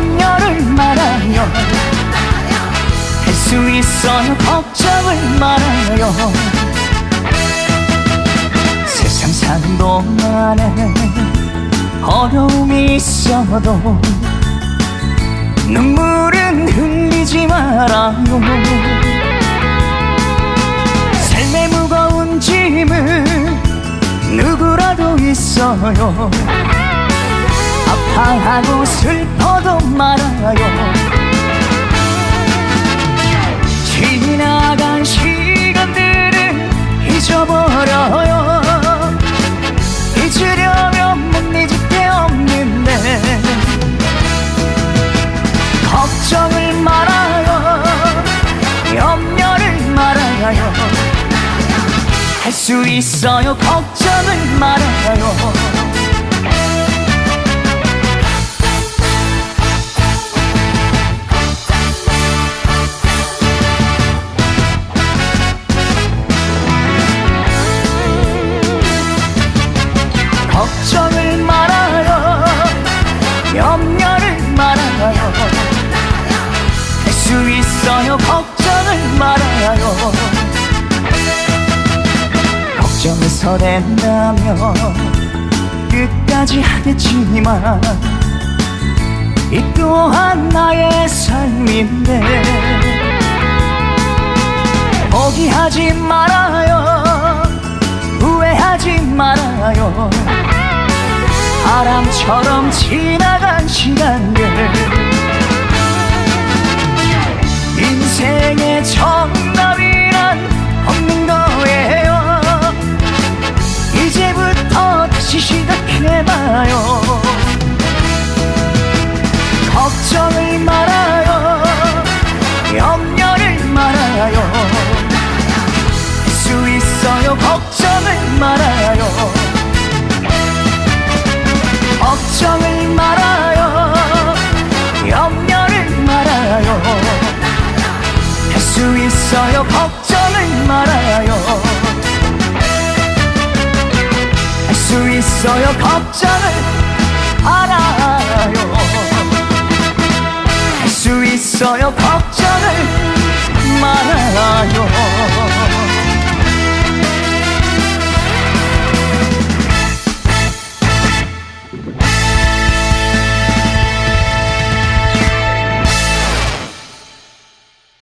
동료를 말아요 할 수 있어요. 걱정을 말아요 세상 사는 동안에 어려움이 있어도 눈물은 흘리지 말아요. 삶의 무거운 짐은 누구라도 있어요. 아파하고 슬 할 수 있어요. 걱정을 말아요. 걱정 서 된다면 끝까지 하겠지만 이 또한 나의 삶인데 포기하지 말아요. 후회하지 말아요. 바람처럼 지나간 시간들 있어요 걱정을 말아요. 할 수 있어요. 걱정을 알아요. 할 수 있어요. 걱정을 말아요